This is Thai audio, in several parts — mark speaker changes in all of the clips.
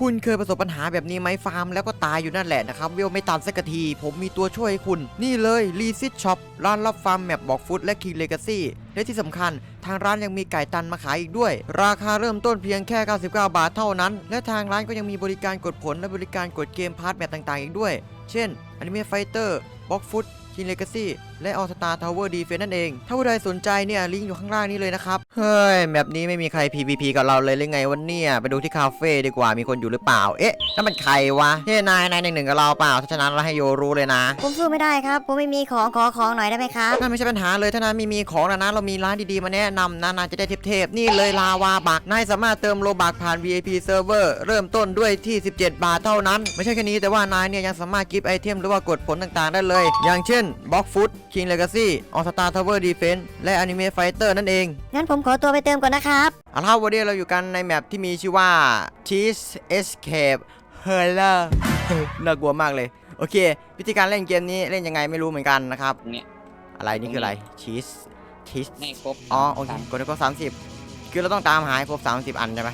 Speaker 1: คุณเคยประสบปัญหาแบบนี้ไหมฟาร์มแล้วก็ตายอยู่นั่นแหละนะครับเวลไม่ตันสักที ผมมีตัวช่วยให้คุณ นี่เลยรีซิตช็อปร้านรับฟาร์มแมปบอกฟุตและคิงเลกาซี่และที่สำคัญ ทางร้านยังมีไก่ตันมาขายอีกด้วย ราคาเริ่มต้นเพียงแค่ 99 บาทเท่านั้น และทางร้านก็ยังมีบริการกดผลและบริการกดเกมพาร์ทแมปต่างๆ อีกด้วย เช่น Anime Fighter บ็อกฟุต คิงเลกาซี่และออสตาทาวเวอร์ดีเฟนนั่นเอง ถ้าผู้ใดสนใจเนี่ยลิงก์อยู่ข้างล่างนี้เลยนะครับ เฮ้ยแบบนี้ไม่มีใคร PVP กับเราเลยหรือไงวันเนี่ย ไปดูที่คาเฟ่ดีกว่ามีคนอยู่หรือเปล่า เอ๊ะนั่นมันใครวะเฮ้ยนายนายหนึ่งหนึ่งกับเราเปล่าถ้าฉะนั้นเราให้โยรู้เลยนะ
Speaker 2: ผมสู้ไม่ได้ครับ ผมไม่มีของขอของหน่อยได้ไหมครับ
Speaker 1: นั่นไม่ใช่ปัญหาเลยถ้านายมีมีของนะนะเรามีร้านดีๆมาแนะนำนะนายจะได้เทพๆนี่เลยลาวาบักนายสามารถเติมโลบักผ่าน VIP Server เริ่มต้นด้วยที่ 17 บาทเท่านั้น ไม่ใช่แค่นี้แต่ว่านายเนี่ยยังสามารถกิฟต์ไอเทมหรือว่ากดผลต่างๆ ได้เลย อย่างเช่น Box Food King Legacy All Star Tower Defense และ Anime Fighter นั่นเอง
Speaker 2: งั้นผมขอตัวไปเติมก่อนนะครับ
Speaker 1: เอาละครับวันนี้เราอยู่กันในแมปที่มีชื่อว่า Cheese Escape h e r l e r น่ากลัวมากเลย โอเค วิธีการเล่นเกมนี้เล่นยังไงไม่รู้เหมือนกันนะครับ
Speaker 3: เนี่ย
Speaker 1: อะไรนี่คืออะไร Cheese Cheese
Speaker 3: ให้ครบ
Speaker 1: อ๋อโอเค
Speaker 3: สาม
Speaker 1: กดให้ครบสามสิบคือเราต้องตามหาให้ครบสามสิบอันใช่ไหม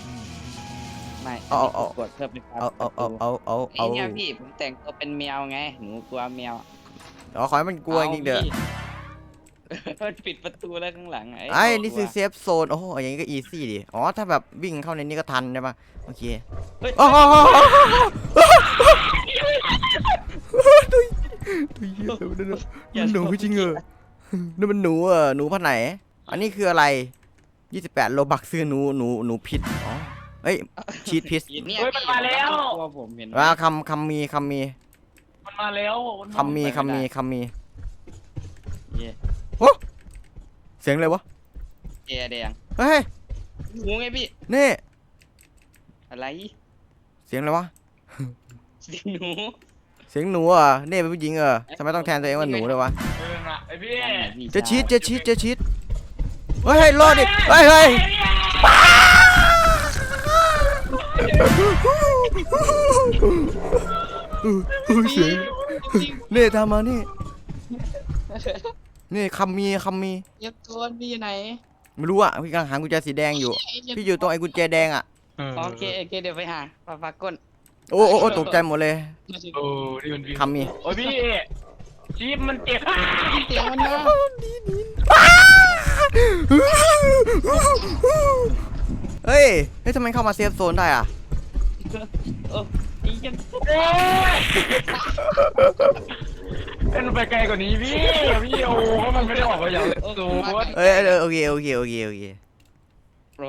Speaker 3: ไม่
Speaker 1: เอาเอาเอา
Speaker 3: กดเพิ่มเป็น
Speaker 1: เอาเอาเอาเอาเอา
Speaker 3: ไอ้
Speaker 1: เอา
Speaker 3: เนี่ยพี่ผมแต่งตัวเป็นแมวไงหนูกลัวแมว
Speaker 1: เดี๋ยวขอให้มันกลัวจริงๆเด้อ
Speaker 3: พี่มันปิดประตูแล้วข้างหลัง
Speaker 1: ไอ้
Speaker 3: กลัว
Speaker 1: นี่คือเซฟโซน โอ้โหอย่างนี้ก็อีซี่ดิ อ๋อ ถ้าแบบวิ่งเข้าในนี้ก็ทันใช่ปะโอเค
Speaker 3: เฮ้ย
Speaker 1: โอ้โหตัวตัวเหี้ยอะไรวะนั่นน่ะมันหนูจริงเหรอนั่นมันหนูเออหนูพันธุ์ไหน อันนี้คืออะไร 28 โลบักซื้อหนูหนูหนูพิษอ๋อเอ้ยชีสพิษ
Speaker 3: เนี่ย
Speaker 4: เฮ้ยมันมาแล้ว
Speaker 3: กลัวผมเห็น
Speaker 1: ว่าคำคำมีคำมี
Speaker 4: มันมาแล้วน
Speaker 1: คำมีคำมีคำมี
Speaker 3: เย่
Speaker 1: เสียงอะไรวะ
Speaker 3: เจแดง
Speaker 1: เฮ้ย
Speaker 3: หนูไงพี่
Speaker 1: นี่
Speaker 3: อะไร
Speaker 1: เสียงอะไรวะ
Speaker 3: เสียงหนู
Speaker 1: เสียงหนูอะเน่เป็นผู้หญิงเออทำไมต้องแทนตัวเองว่าหนูเลยวะ
Speaker 4: เออน่ะไอพี่
Speaker 3: นั่นไงพี่
Speaker 1: จะชีดจะชีดจะชีดเฮ้ยเฮ้ยรอดดิเฮ้ยเฮ้ย เสียงเน่ทำมานี่นี่คำมีคำมี
Speaker 3: เยับตัวพี่อยู่ไหน
Speaker 1: ไม่รู้อะพี่กำลังหากุญแจสีแดงอยู่ พี่อยู่ตรงไอ้กุญแจแดงอะ
Speaker 3: โอเคโอเคเดี๋ยวไปหาปาปาก้น
Speaker 1: โอ้โอ้โอ้ตกใจหมดเลย
Speaker 4: โอ้นี่มัน
Speaker 1: คำมี
Speaker 4: โอ้ยพี่ชีพมันเจ็บ
Speaker 3: เสียงมันนะ
Speaker 1: เฮ้ยเฮ้ยทำไมเข้ามาเซฟโซนได้อะ
Speaker 3: ยัง
Speaker 4: โอ้ยเล่นไปไกลกว่านี้พี่พี่โอ้เพราะมันไม่ได้ออกมาอย่างสูง
Speaker 1: เอ้ยเออโอเคโอเคโอเคโอเค
Speaker 3: โปร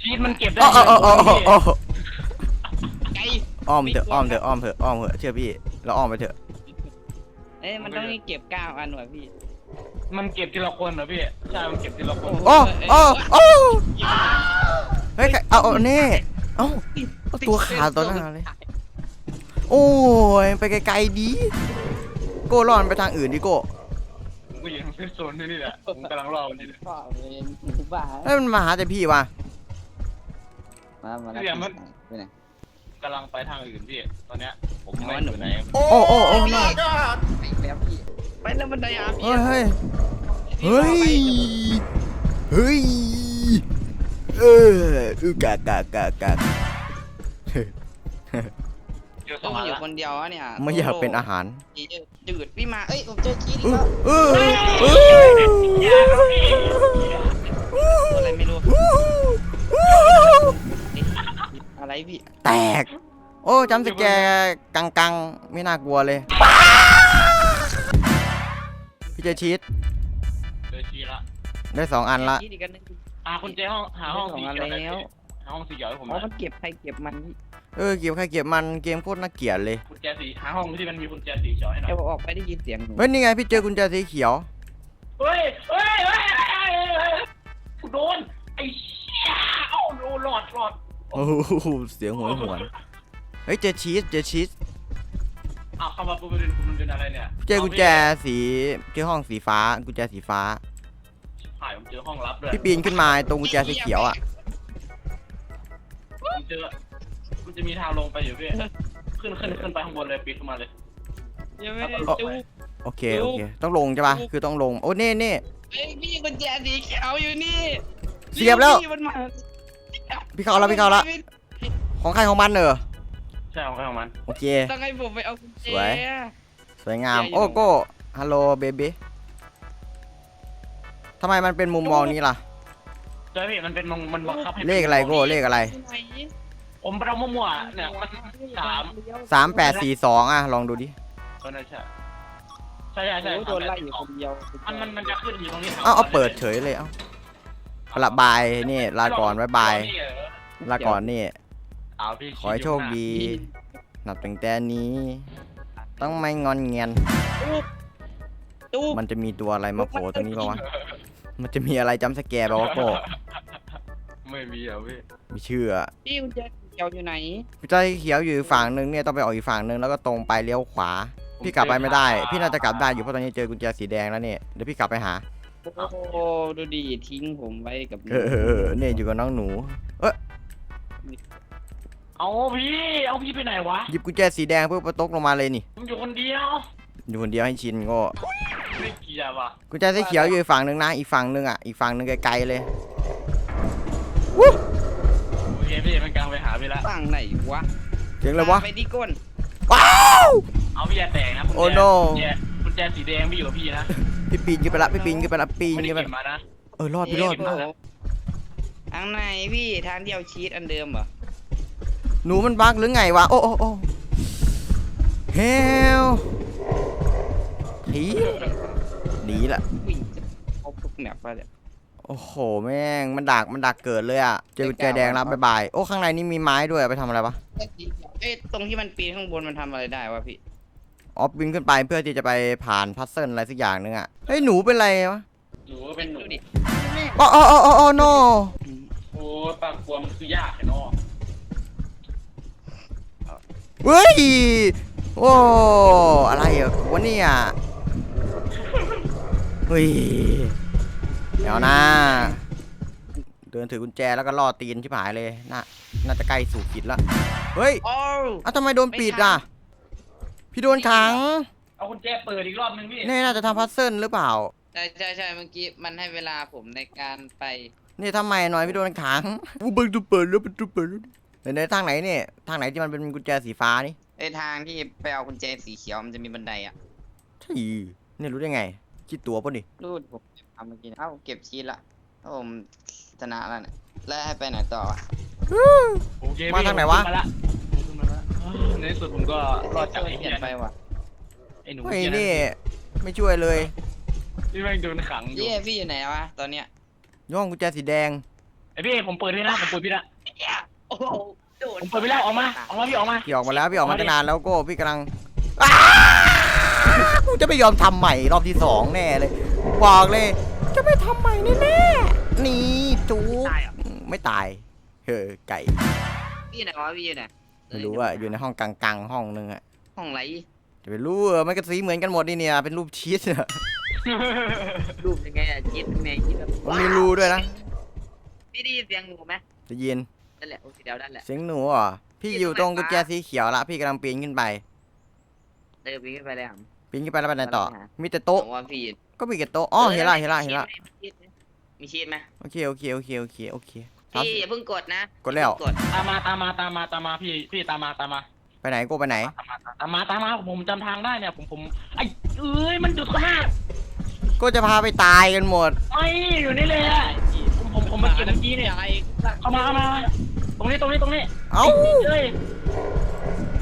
Speaker 4: ชีพมันเก็บได้
Speaker 1: อ๋ออ๋ออ๋ออ๋ออ๋อ
Speaker 3: ไกล
Speaker 1: อ้อมเถอะอ้อมเถอะอ้อมเถอะอ้อมเถอะเชื่อพี่เราอ้อมไปเถอะ
Speaker 3: เอ้ยมันต้องมีเก็บเก้าอันว่ะพี่
Speaker 4: มันเก็บทีละคนเหรอพี่ใช่มันเก็บทีละคน
Speaker 1: โอ้โอ้โอ้เฮ้ยใครเอาเอานี่เอ้าเอาตัวขาดตัวหน้าเลย โอ้ยไปไกลๆดี โก้รอนไปทางอื่นดิโก้
Speaker 4: ผมก็อยู่ในเซฟโซนนี่นี่แหละ ผมกำลังรอมันนี่แหละ
Speaker 3: ก็เลยหนูบ้า
Speaker 1: เฮ้ยมันมาหาแต่พี่วะ
Speaker 3: มามาแล้วไปไหน
Speaker 4: กำลังไปทางอื่นพี่ ตอนเนี้ย ผมไม่
Speaker 3: เอาหนู
Speaker 4: อยู่ไหน
Speaker 1: โอ้โอ้โอ้
Speaker 3: ไปแล้วพี่ไปแล้วบันไดอาพี่
Speaker 1: เฮ้ยเฮ้ยเฮ้ยเฮ้ยเอออือกากกากกากกา ก
Speaker 4: เจอส
Speaker 3: ต้
Speaker 4: อ
Speaker 3: องง
Speaker 4: อัน
Speaker 3: อยู่
Speaker 4: ละ
Speaker 3: คนเดียวอะเนี่ย
Speaker 1: ไม่อยากเป็นอาหาร
Speaker 3: จืดพี่มาเอ้ยผมเจอคี
Speaker 1: เอ
Speaker 3: แล้
Speaker 1: อ
Speaker 3: ว
Speaker 1: เออเออ
Speaker 3: อะไรไม่รู้อะไรพี่
Speaker 1: แตก โอ้จำสแกร์กังกังๆ ไม่น่ากลัวเลย พี่เจชีต
Speaker 4: เจอชีละ
Speaker 1: ได้สองอันละ
Speaker 3: คีอีกอันนึง
Speaker 4: หาคุณเจห้องหาห้อง
Speaker 3: สอ
Speaker 4: สี
Speaker 3: งอัน
Speaker 4: เขียวหน่อย
Speaker 3: แล้ว
Speaker 4: หาห้องสีเขียวให้ผมห
Speaker 3: อ๋อ
Speaker 4: น่อย
Speaker 3: มันเก็บใครเก็บมันพี่
Speaker 1: เออเก็บใครเก็บมันเกมโคตรน่าเกลียดเลย
Speaker 4: กุญแจสีหาห้องที่มันมีกุญแจสีเขียวให้หน่อย
Speaker 3: แค่ออกไปได้ยินเสียงหนู
Speaker 1: เฮ้ยนี่ไงพี่เจอกุญแจสีเขียว
Speaker 4: เฮ้ย เฮ้ย เฮ้ยเฮ้ยเฮ้ยกูโดน ไอ้เชี่ยเอ้าโดนหลอดหลอด
Speaker 1: โอ้โหเสียงหวยหวนเฮ้ยเจอชีสเจอชีส
Speaker 4: อ้าวเข้ามาปุ๊บมันเป็นมันเป็นอะไรเนี่ย
Speaker 1: พี่เจอกุญแจสีเจอห้องสีฟ้ากุญแจสีฟ้า
Speaker 4: ถ่ายผมเจอห้องลับด้วย
Speaker 1: พี่ปีนขึ้นมาตรงกุญแจสีเขียวอะ
Speaker 4: ผมเจอ มันจะมีทางลงไปอยู่พี่ ขึ้นขึ้นขึ้นไปข้างบนเลยปีนขึ้นมาเลย
Speaker 3: ยังไม่ได้
Speaker 4: เอา
Speaker 3: จู
Speaker 4: ไป
Speaker 1: โอเคโอเค ต้องลงใช่ปะคือต้องลง โอ้เน่เน่
Speaker 3: เอ้ยพี่กุญแจสีเขียวอยู่นี่
Speaker 1: เสียบแล้ว
Speaker 3: พี่มันมา
Speaker 1: พี่เข้าแล้วพี่เข้าแล้วของใครของมันเนอะ
Speaker 4: ใช่ของใครของมัน
Speaker 1: โอเค
Speaker 3: ต้องให้ผมไปเอากุญแจ
Speaker 1: สวย สวยงาม
Speaker 3: เดี๋ยว
Speaker 1: โอ้โก้ฮัลโหลเบบี้ทำไมมันเป็นมุมมองนี้ล่ะ
Speaker 4: ใช่พี่มันเป็นมันมันบังคับให้
Speaker 1: เลขอะไรโก้เลขอะไร
Speaker 3: ที่ไหน
Speaker 4: ผมไปเอามั่วๆเนี่ยมันสาม
Speaker 1: สามแปดสี่สองอะ ลองดูดิ
Speaker 4: ก็น่าใช่ใช่ใช่ใช่
Speaker 3: โอ้โดนไล่อยู่คนเดียว
Speaker 4: มันมันมันจะขึ้นอยู่ตรงนี้
Speaker 1: เอาเอาเปิดเฉยเลยเอาเอาละบายนี่ลาก่อนบ๊ายบายลาก่อนนี่
Speaker 4: เอาพี่
Speaker 1: ขอให้โชคดีนับตั้งแต่นี้ ต้องไม่งอนเงียน
Speaker 3: ตู้
Speaker 1: มันจะมีตัวอะไรมาโผล่ตรงนี้ปะวะมันจะมีอะไรจำสแกร์ปะวะโก้
Speaker 4: ไม่มีอะพี่
Speaker 1: ไม่เชื่อ
Speaker 3: พี่กุญแจเกี่ยวอยู่ไหน
Speaker 1: พี่ใจเขียวอยู่อีกฝั่งนึงเนี่ยต้องไปออกอีกฝั่งนึงแล้วก็ตรงไปเลี้ยวขวา พี่กลับไปไม่ได้ พี่น่าจะกลับได้อยู่เพราะตอนนี้เจอกุญแจสีแดงแล้วเนี่ยเดี๋ยวพี่กลับไปหา
Speaker 3: โอ้โหดูดีทิ้งผมไว้กับ
Speaker 1: เออเออเออเนี่ยอยู่กับน้องหนู
Speaker 4: เอาพี่เอาพี่ไปไหนวะ
Speaker 1: หยิบกุญแจสีแดงเพื่อประตกลงมาเลยนี่
Speaker 4: ผมอยู่คนเดียว
Speaker 1: อยู่คนเดียวให้ชินก็
Speaker 4: ไม่เกียร์ว่ะ
Speaker 1: กุญแจสีเขียวอยู่อีกฝั่งนึงนะอีกฝั่งนึงอะอีกฝั่งนึงไกลๆเลย
Speaker 4: โอเค พี่มันกลางไปหาพี่ละ
Speaker 3: ฝั่งไหนวะ
Speaker 1: เจ๋งเลยวะ
Speaker 3: ไปที่ก้น
Speaker 1: ว้าว
Speaker 4: เอาพี่อย่าแตกนะกุญแจ
Speaker 1: โอ้ no
Speaker 4: กุญแจกุญแจสีแดงพี่อยู่กับพี่นะ
Speaker 1: พี่ปีนขึ้นไปละพี่ปีนขึ้นไปละปีน
Speaker 4: ไม่ได้
Speaker 1: ขึ้นไป
Speaker 4: เก็บ
Speaker 1: ละ
Speaker 4: มานะ
Speaker 1: เออรอดพี่รอด
Speaker 3: เะทางไหนพี่ทางเดียวชีสอันเดิมเหรอ
Speaker 1: หนูมันบักหรือไงวะโอ้โอ้โอ้เฮลผีหนีละ
Speaker 3: วิ่งจะครบทุกแมปไปเลย
Speaker 1: โอ้โหแม่งมันดักมันดักเกิดเลยอะเจอกุญแจแดงแล้วบ๊ายบายโอ้ข้างในนี่มีไม้ด้วยไปทำอะไรวะ
Speaker 3: เอ้ยตรงที่มันปีนข้างบนมันทำอะไรได้วะพี่
Speaker 1: ออฟบินขึ้นไปเพื่อที่จะไปผ่านพัซเซิลอะไรสักอย่างนึงอะเฮ้ยหนูเป็นไรวะ
Speaker 4: หนูก็เป็นหนู
Speaker 3: ดูดิ
Speaker 1: อ๋ออ๋ออ๋ออ๋อ no
Speaker 4: โอ้ปากกลัวมันคือยากเนาะ
Speaker 1: เฮ้ยโอ้อะไรอะวะเนี่ยเฮ้ย เดี๋ยวนะเดินถือกุญแจแล้วก็ล่อตีนชิบหายเลยน่าน่าจะใกล้สู่ขีดละเฮ้ย
Speaker 3: โอ้
Speaker 1: อ้าวทำไมโดนปิดอะ พี่โดนขัง
Speaker 4: เอากุญแจเปิดอีกรอบนึงพี่
Speaker 1: นี่น่าจะทำพัซเซิลหรือเปล่า
Speaker 3: ใช่ใช่ใช่เมื่อกี้มันให้เวลาผมในการไป
Speaker 1: นี่ทำไมหน่อยพี่โดนขังอู้ประตูเปิดแล้วประตูเปิดแล้วเดี๋ยวในทางไหนเนี่ยทางไหนที่มันเป็นกุญแจสีฟ้านี่
Speaker 3: ไอ้ทางที่ไปเอากุญแจสีเขียวมันจะมีบันไดอะ
Speaker 1: ใช่เนี่ยรู้ได้ไง คิดตัวป่ะนี่
Speaker 3: รูดผมทำเมื่อกี้นะเอ้าเก็บชีสละเอ้าผมชนะแล้วเนี่ยแล้วให้ไปไหนต่อวะ
Speaker 4: โอเค
Speaker 1: มาทางไหนวะ
Speaker 4: ผมขึ้มาละผมขึ้นมาละเอ้ยในที่สุดผมก็รอดจากไอ้
Speaker 3: เป
Speaker 4: เหี้
Speaker 3: ลี่
Speaker 4: ย
Speaker 3: ยนไปว่ะ
Speaker 4: ไอ้หนู
Speaker 1: เฮ้ย
Speaker 4: เหี้ย
Speaker 1: นี่ ไม่ช่วยเลย
Speaker 4: ที่แม่งโดนขังอยู่
Speaker 3: เย่พี่อยู่ไหนวะตอนเนี้ย
Speaker 1: ย่องกุญแจสีแดง
Speaker 4: ไอ้พี่ผมเปิดให้นะผมเปิดพี่ละ
Speaker 3: โอ้โหโดด
Speaker 4: ผมเปิดพี่แล้วออกมาออกมาพี่ออกมา
Speaker 1: พี่ออกมาแล้วพี่ออกมาตั้งนานแล้วโก็พี่กำลังอ้า กูจะไม่ยอมทำใหม่รอบที่สองแน่เลยบอกเลย จะไม่ทำใหม่แน่ๆนี่จู๊
Speaker 3: ตายเหรอ
Speaker 1: ไม่ตายเฮ้อไก่
Speaker 3: พี่อยู่ไหนวะพี่อยู่ไหน
Speaker 1: ไม่รู้ว่าอยู่ในห้องกลางๆห้องนึงอะ
Speaker 3: ห้องไร
Speaker 1: จะไปรู้เออมันก็สีเหมือนกันหมดนี่เนี่ยเป็นรูปชีสอะ
Speaker 3: รูปยังไงอะชีสยังไงชีสแบบ
Speaker 1: มันมีรูด้วยนะ
Speaker 3: พี่ได้ยินเสียงหนูไหม
Speaker 1: จะยิน
Speaker 3: นั่นแหละโอเคเดี๋ยวนั่นแหละ
Speaker 1: เสียงหนูเหรอะพี่อยู่ตรงกุญแจสีเขียวละพี่กำลังปีนขึ้นไป
Speaker 3: เดินไปขึ้นไปเลยอะ
Speaker 1: ปีนขึ้นไปแล้วไปไหนต่อ
Speaker 3: ไปไหน
Speaker 1: มีแต่โต๊ะ
Speaker 3: ผมว่าพี่
Speaker 1: ก็มีแต่โต๊ะ อ๋อ เห็นละ เห็นละ เห็นละ
Speaker 3: มีชีสไหม
Speaker 1: โอเค โอเค โอเค โอเค โอเคครับ
Speaker 3: พี่อย่าเพิ่งกดนะ
Speaker 1: กดแล้ว
Speaker 3: อย่าเพิ่งกด
Speaker 4: ตามมาตามมาตามมาตามมาพี่พี่ตามมาตามมา
Speaker 1: ไปไหนกูไปไหน
Speaker 4: ตามมาตามมาผมจำทางได้เนี่ยผมผมไอ้เอ้ยมันจุดข้างหน้า
Speaker 1: ก็จะพาไปตายกันหมด
Speaker 4: ไม่อยู่นี่เลยอะผมผมผมมาเก็บเมื่อกี้เนี่ยเข้ามาเข้ามาตรงนี้ตรงนี้ตรงนี้
Speaker 1: เอ้า
Speaker 4: เอ้ย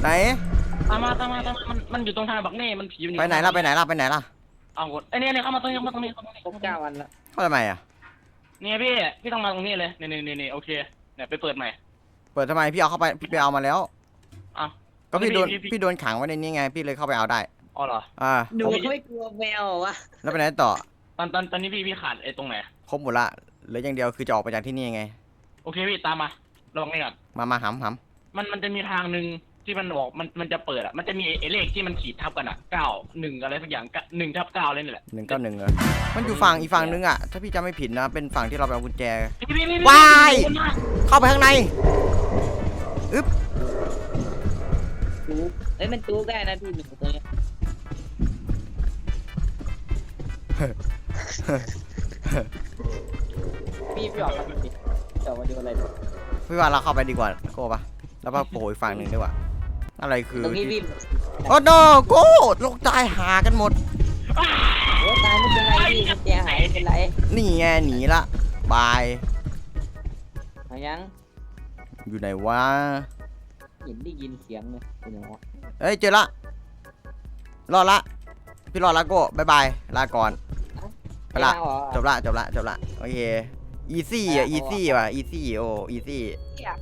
Speaker 1: ไหน
Speaker 4: ตามมาตามมาตามมามันมันอยู่ตรงทางบักเน่มันผีมันอยู่
Speaker 1: ไปไหนล่ะไปไหนล่ะไปไหนล่ะ
Speaker 4: เอากดไอ้เนี่ยเนี่ยเข้ามาตรงนี้เข้ามาตรงนี้เข้ามาตรงนี้
Speaker 3: ครบเก้าวันละ
Speaker 1: เข้าทำไมอะ
Speaker 4: เนี่ยพี่พี่ต้องมาตรงนี้เลยเนี่ยเนี่ยเนี่ยเนี่ยโอเคเนี่ยไปเปิดใหม่
Speaker 1: เปิดทำไมพี่เอาเข้าไปพี่ไปเอามาแล้ว
Speaker 4: อ้าว
Speaker 1: ก็พี่โดน
Speaker 4: พี่พี่
Speaker 1: พี่โดนขังไว้ในนี้ไงพี่เลยเข้าไปเอาได้
Speaker 4: อ๋อเหรอ
Speaker 1: อ่า
Speaker 3: หนูไม่กลัวแมวเหรอวะ
Speaker 1: แล้วไปไหนต่อ
Speaker 4: ตอนตอนตอนนี้พี่พี่ขาดไอ้ตรงไหน
Speaker 1: ครบหมดละเหลืออย่างเดียวคือจะออกไปจากที่นี่ไง
Speaker 4: โอเคพี่ตามมาลองนี่ก่อน
Speaker 1: มามาหำห
Speaker 4: มันมันจะมีทางหนึ่ง ที่มันบอกมันมันจะเปิดอะมันจะมีไอ้เลขที่มันขีดทับกันอะเก้าหนึ่งอะไรสักอย่างหนึ่งทับเก้าเลยนี่แหละำ
Speaker 1: หนึ่งเก้าหนึ่งเหรอมันอยู่ฝั่งอีกฝั่งนึงอะ ถ้าพี่จำไม่ผิดนะ เป็นฝั่งที่เราไปเอากุญแจ
Speaker 4: พี่พี่พี่
Speaker 1: ว้าย
Speaker 4: มีคนมา
Speaker 1: เข้าไปข้างใน
Speaker 3: จู๊เอ้ยมันจู๊ได้นะพี่หนูตัวเนี้ยพี่พี่ออกมาดูดิออกมาดูอะไรดู
Speaker 1: พี่ว่าเราเข้าไปดีกว่าโก้ปะแล้วก็โผล่อีกฝั่งหนึ่งดีกว่า อะไรคือ
Speaker 3: ตรงนี้พี่
Speaker 1: โอ้โนโกลงตายหากันหมด
Speaker 3: โอ้ตายไม่เป็นไรพี่กุญแจหายไม่เป็นไร
Speaker 1: นี่ไงหนีละบาย
Speaker 3: เอายัง
Speaker 1: อยู่ไหนวะ
Speaker 3: เห็นได้ยินเสียงเลยเป็นยังไงวะ
Speaker 1: เฮ้ยเจอละ รอดละ พี่รอดละโก้บายบายลาก่อน ไปละ
Speaker 3: ม่เอาเหรอ
Speaker 1: จบละจบละจบละโอเค อีซี่อะ อีซี่ว่ะ อีซี่โอ้อีซี่
Speaker 3: อยาก